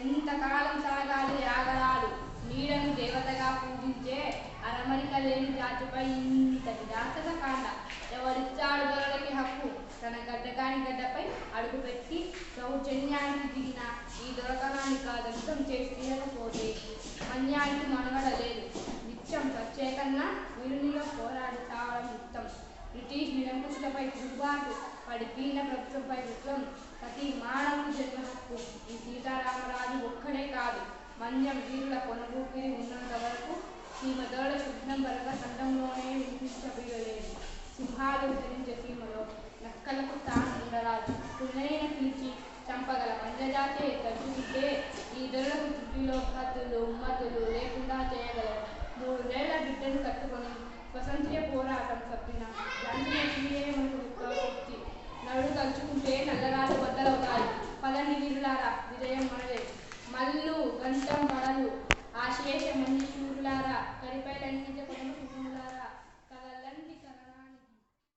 ఎంతకాలం సాగాలి ఆగడాలు నీడను దేవతగా పూజించే అరమరిక లేని జాతిపై ఇంతటి దాసత కాండ. ఎవరిచ్చాడు దొరలకి హక్కు? తన గడ్డకాని గడ్డపై అడుగుపెట్టి సౌజన్యానికి దిగిన ఈ దొరకనాన్ని కాదంతం చేసి తీరకపోతే మన్యానికి మనుగడ లేదు నిత్యం ప్రత్యేకంగా కన్నా పోరాడి చావడం యుక్తం బ్రిటిష్ నిరంకుశులపై తిరుగుబాటు పడి పీన ప్రభుత్వంపై విప్లవం ప్రతి మన్యం వీరుల కొనగూపిరి ఉన్నంత వరకు సీమ దోడ శుభ్రం వరక సంఘంలోనే వినిపించబీయలేదు సింహాలు ధరించే సీమలో నక్కలకు తాను ఉండరాదు. పుల్లైన పిలిచి చంపగల మంజజాతే తగ్గుతుంటే ఈ దొరలకు చుట్టిలో హద్దులు ఉమ్మతులు లేకుండా చేయగలరు. మూడు వేల బిడ్డను కట్టుకొని స్వతంత్ర పోరాటం తప్పిన శక్తి నడు తలుచుకుంటే నల్లరాలు బద్దలవుతాయి. పదని వీరులారా విజయం మనదే. కంఠం వడలు ఆశేష మంజూరులారా కరిపై లంకించకుండా